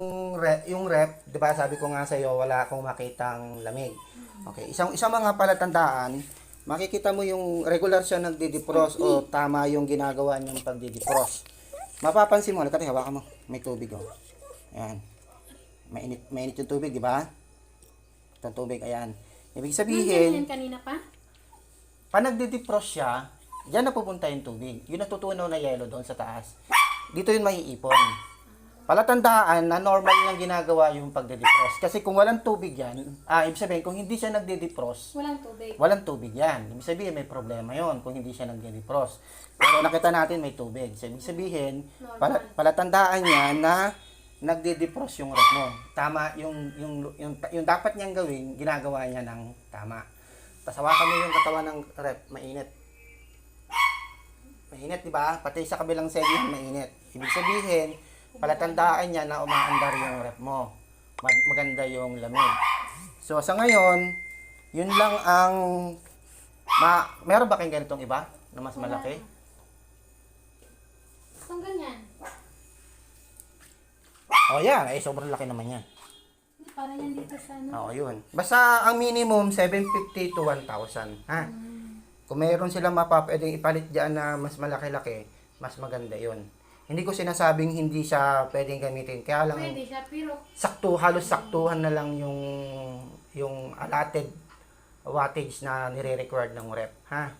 yung rep, yung rep, 'di ba sabi ko nga sa iyo, wala akong makitang lamig. Okay, isang isang mga palatandaan, makikita mo yung regular siya nagdi-defrost o tama yung ginagawa niyang pagdi-defrost. Mapapansin mo, nakati hawakan mo, may tubig oh. Ayan. Mainit, mainit yung tubig, di ba? Itong tubig, ayan. Ibig sabihin, yan kanina pa? pag nagdi-defrost siya, diyan na pupunta yung tubig. Yung natutunaw na yellow doon sa taas. Dito yun maiipon. Palatandaan na normal yung ginagawa yung pagde-defrost. Kasi kung walang tubig yan, ah, ibig sabihin, kung hindi siya nagde-defrost, Walang tubig. walang tubig yan. Ibig sabihin, may problema yon kung hindi siya nagde-defrost. Pero nakita natin may tubig. So, ibig sabihin, pala, palatandaan niya na nagde-defrost yung rep mo. Tama, yung, yung, yung, yung dapat niyang gawin, ginagawa niya ng tama. Tapos hawakan mo yung katawan ng rep, mainit. Mainit, di ba? Pati sa kabilang segment, mainit. Ibig sabihin, palatandaan niya na umaandar yung rep mo. Mag- maganda yung lamig. So, sa ngayon, yun lang ang... Ma, meron ba kayong ganitong iba na mas Wala. malaki? Itong ganyan. Oh, yan. Ay, sobrang laki naman yan. Para yan dito sa ano. Oo, yun. Basta ang minimum, 750 to 1,000. Ha? Kung mayroon silang mapa, pwedeng ipalit dyan na mas malaki-laki, mas maganda yun. Hindi ko sinasabing hindi siya pwedeng gamitin. Kaya lang, Pwede siya, pero sakto, halos saktuhan na lang yung yung allotted wattage na nire-required ng rep. Ha?